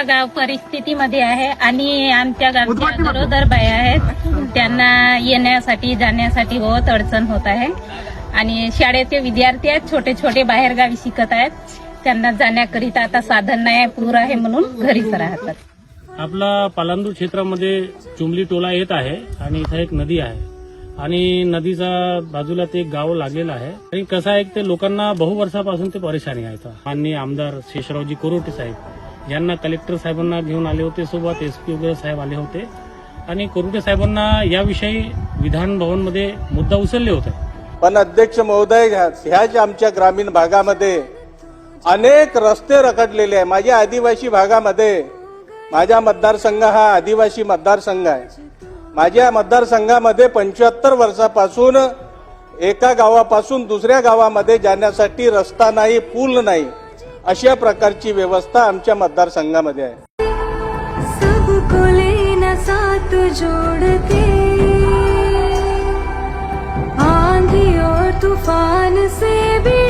आमच्या गाव परिस्थितीमध्ये आहे आणि आमच्या गावच्या गरोदर बाया आहेत. त्यांना येण्यासाठी जाण्यासाठी बहुत अडचण होत आहे. आणि शाळेचे विद्यार्थी आहेत छोटे छोटे बाहेरगावी शिकत आहेत. त्यांना जाण्याकरिता आता साधन नाही आहे पूर आहे म्हणून घरीच राहतात. आपला पालांदूर क्षेत्रामध्ये चुमली टोला येत आहे आणि इथं एक नदी आहे. आणि नदीचा बाजूला ते गाव लागलेलं आहे. आणि कसं आहे ते लोकांना बहु वर्षापासून ते परेशानी आहे इथं. माननीय आमदार शेषरावजी कोरोटे साहेब. यांना कलेक्टर साहेबांना घेऊन आले होते सोबत एस पी वगैरे साहेब आले होते. आणि कोरुटे साहेबांना याविषयी विधान भवनमध्ये मुद्दा उचलले होते. पण अध्यक्ष महोदय ह्या- ह्याच आमच्या ग्रामीण भागामध्ये अनेक रस्ते रखडलेले आहे माझ्या आदिवासी भागामध्ये माझा मतदारसंघ हा आदिवासी मतदारसंघ आहे. माझ्या मतदारसंघामध्ये पंच्याहत्तर वर्षापासून एका गावापासून दुसऱ्या गावामध्ये जाण्यासाठी रस्ता नाही पूल नाही. अशा प्रकारची व्यवस्था आमच्या मतदारसंघामध्ये आहे. सबको साथ जोड़ते। आंधी और तूफान से भी